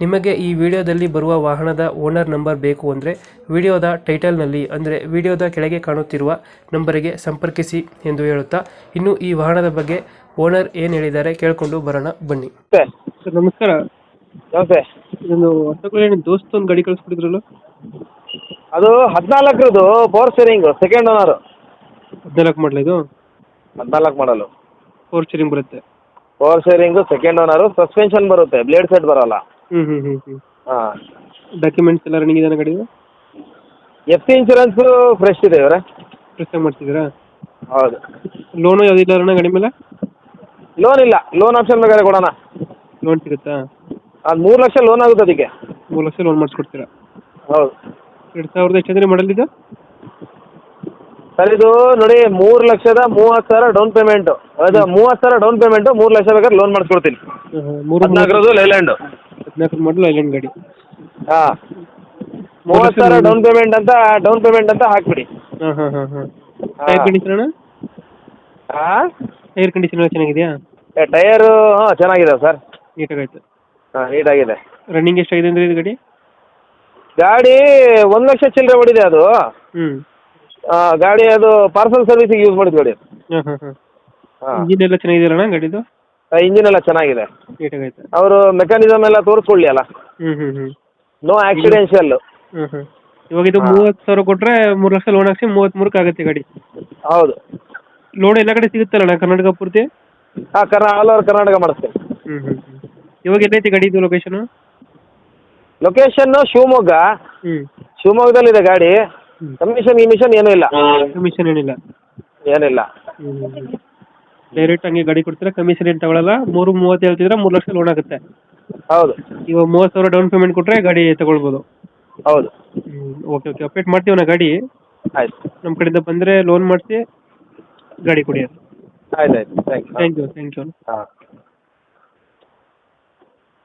ನಿಮಗೆ ಈ ವಿಡಿಯೋದಲ್ಲಿ ಬರುವ ವಾಹನದ ಓನರ್ ನಂಬರ್ ಬೇಕು ಅಂದರೆ ವಿಡಿಯೋದ ಟೈಟಲ್ನಲ್ಲಿ ಅಂದರೆ ವಿಡಿಯೋದ ಕೆಳಗೆ ಕಾಣುತ್ತಿರುವ ನಂಬರಿಗೆ ಸಂಪರ್ಕಿಸಿ ಎಂದು ಹೇಳುತ್ತಾ ಇನ್ನು ಈ ವಾಹನದ ಬಗ್ಗೆ ಓನರ್ ಏನು ಹೇಳಿದ್ದಾರೆ ಕೇಳಿಕೊಂಡು ಬರೋಣ ಬನ್ನಿ. ಸರ್. ನಮಸ್ಕಾರ. ನಮಸ್ತೆ. ಇದೊಂದು ಹೊಸಕೊಳ್ಳಿ ದೋಸ್ತ ಒಂದು ಗಾಡಿ ಕಳಿಸ್ಬಿಟ್ಟಿದ್ರಲ್ಲ ಅದು ಹದಿನಾಲ್ಕರದು ಪವರ್ ಸ್ಟೇರಿಂಗ್ ಸೆಕೆಂಡ್ ಓನರ್ ಹದಿನಾಲ್ಕು ಮಾಡಲ ಇದು? ಹದಿನಾಲ್ಕು ಮಾಡಲು. ಫೋರ್ ಸ್ಟೀರಿಂಗ್ ಬರುತ್ತೆ. Power steering second owner suspension ಬರುತ್ತೆ ಬ್ಲೇಡ್ ಸೆಟ್ ಬರೋಲ್ಲ. ಹ್ಞೂ ಹ್ಞೂ ಹ್ಞೂ ಹ್ಞೂ ಹಾಂ. ಡಾಕ್ಯುಮೆಂಟ್ಸ್ ಎಲ್ಲ ರನ್ನಿಂಗ್ ಇದೆ ಗಾಡಿ ಎಫ್ ಸಿ ಇನ್ಶೂರೆನ್ಸು ಫ್ರೆಶ್ ಇದೆ ಇವರೇ? ಫ್ರೆಶ್ ಮಾಡ್ತಿದ್ದೀರಾ ಹೌದು. ಲೋನು ಯಾವುದಿಲ್ಲ ಅಣ್ಣ ಕಡಿಮೆ ಮೇಲೆ? ಲೋನ್ ಇಲ್ಲ. ಲೋನ್ ಆಪ್ಷನ್ ಬೇಕಾದ್ರೆ ಕೊಡೋಣ. ಲೋನ್ ಸಿಗುತ್ತಾ? ಅದು ಮೂರು ಲಕ್ಷ ಲೋನ್ ಆಗುತ್ತೆ ಅದಕ್ಕೆ. ಮೂರು ಲಕ್ಷ ಲೋನ್ ಮಾಡಿಸ್ಕೊಡ್ತೀರಾ? ಹೌದು. ಎರಡು ಸಾವಿರದ ಎಷ್ಟು ಅಂದರೆ ಮಾಡಲ್ ಇದು? ಸರ್ ಇದು ನೋಡಿ ಮೂರು ಲಕ್ಷದ ಮೂವತ್ತು ಸಾವಿರ ಡೌನ್ ಪೇಮೆಂಟು ಅದು ಮೂವತ್ತು ಸಾವಿರ ಡೌನ್ ಪೇಮೆಂಟು ಮೂರು ಲಕ್ಷ ಬೇಕಾದ್ರೆ ಲೋನ್ ಮಾಡಿಸ್ಕೊಡ್ತೀನಿ. ಮೂರು ಹದಿನಾಲ್ಕರದು ಲೈಲ್ಯಾಂಡು ಹದಿನಾಲ್ಕು ಮಾಡಲು ಐಲ್ಯಾಂಡ್ ಗಾಡಿ. ಹಾಂ. ಮೂವತ್ತು ಸಾವಿರ ಡೌನ್ ಪೇಮೆಂಟ್ ಅಂತ ಡೌನ್ ಪೇಮೆಂಟ್ ಅಂತ ಹಾಕ್ಬಿಡಿ. ಹಾಂ ಹಾಂ ಹಾಂ ಹಾಂ. ಹಾ. ಟೈರ್ ಕಂಡೀಷನ್ ಅಣ್ಣ? ಹಾಂ? ಟೈರ್ ಕಂಡೀಷನ್ ಎಲ್ಲ ಚೆನ್ನಾಗಿದೆಯಾ? ಟೈರು ಹಾ ಚೆನ್ನಾಗಿದೆ ಸರ್. ನೀಟಾಗೈತೆ ಹಾಂ ನೀಟಾಗಿದೆ. ರನ್ನಿಂಗ್ ಎಷ್ಟಾಗಿದೆ ಅಂದ್ರೆ ಇದು ಗಾಡಿ? ಗಾಡಿ ಒಂದು ಲಕ್ಷ ಚಿಲ್ಲರೆ ಹೊಡಿದೆ ಅದು. ಹ್ಮ್. ಆ, ಗಾಡಿ ಅದು ಪಾರ್ಸಲ್ ಸರ್ವಿಸಿಗೆ ಯೂಸ್ ಮಾಡಿದ್ವಿ ಗಾಡಿ ಹಾಂ ಹಾಂ ಹಾಂ. ಹಾಂ. ಇಂಜಿನ್ ಎಲ್ಲ ಚೆನ್ನಾಗಿದೆಯಲ್ಲ ಅಣ್ಣ ಗಾಡಿದು? ಇಂಜಿನ್ ಎಲ್ಲ ಚೆನ್ನಾಗಿದೆ. ನೀಟಾಗೈತೆ. ಅವರು ಮೆಕ್ಯಾನಿಸಮ್ ಎಲ್ಲ ತೋರಿಸ್ಕೊಳ್ಳಿ ಅಲ್ಲ? ಹ್ಞೂ ಹ್ಞೂ ಹ್ಞೂ ನೋ ಆಕ್ಸಿಡೆನ್ಷಿಯಲ್ ಹ್ಞೂ ಹ್ಞೂ ಇವಾಗ ಇದು ಮೂವತ್ ಮೂವತ್ತು ಸಾವಿರ ಕೊಟ್ಟರೆ ಮೂರು ಲಕ್ಷ ಲೋನ್ ಹಾಕ್ಸಿ ಮೂವತ್ತ್ಮೂರಕ್ಕೆ ಆಗುತ್ತೆ ಗಾಡಿ. ಹೌದು. ಲೋನ್ ಎಲ್ಲ ಕಡೆ ಸಿಗುತ್ತಲ್ಲ ಅಣ್ಣ ಕರ್ನಾಟಕ ಪೂರ್ತಿ? ಹಾಂ ಕರ್ನಾ ಆಲ್ ಓವರ್ ಕರ್ನಾಟಕ ಮಾಡಿಸ್ತೀನಿ. ಹ್ಞೂ ಹ್ಞೂ ಹ್ಞೂ ಇವಾಗ ಎಲ್ಲೈತಿ ಗಾಡಿ ಇದು ಲೊಕೇಶನ್ ಲೊಕೇಶನ್ ಶಿವಮೊಗ್ಗ. ಹ್ಞೂ ಶಿವಮೊಗ್ಗದಲ್ಲಿದೆ ಗಾಡಿ. ಕಮಿಷನ್ ಗಿಮಿಷನ್ ಏನೂ ಇಲ್ಲ. ಕಮಿಷನ್ ಏನಿಲ್ಲ. ಏನಿಲ್ಲ. ಹ್ಞೂ ಡೈರೆಕ್ಟ್ ಹಂಗೆ ಗಾಡಿ ಕೊಡ್ತೀರಾ ಕಮಿಷನ್ ಏನು ತಗೊಳಲ್ಲ ಮೂರು ಮೂವತ್ತು ಹೇಳ್ತಿದ್ರೆ ಮೂರು ಲಕ್ಷ ಲೋನ್ ಆಗುತ್ತೆ. ಹೌದು. ಇವಾಗ ಮೂವತ್ತು ಸಾವಿರ ಡೌನ್ ಪೇಮೆಂಟ್ ಕೊಟ್ರೆ ಗಾಡಿ ತಗೊಳ್ಬೋದು. ಹೌದು. ಓಕೆ ಓಕೆ ಅಪ್ಡೇಟ್ ಮಾಡ್ತೀವಿ ನಾ ಗಾಡಿ. ಆಯ್ತು. ನಮ್ಮ ಕಡೆಯಿಂದ ಬಂದ್ರೆ ಲೋನ್ ಮಾಡಿಸಿ ಗಾಡಿ ಕೊಡಿ ಆಯ್ತು ಆಯ್ತು. Thank you thank you thank you ಹಾಂ.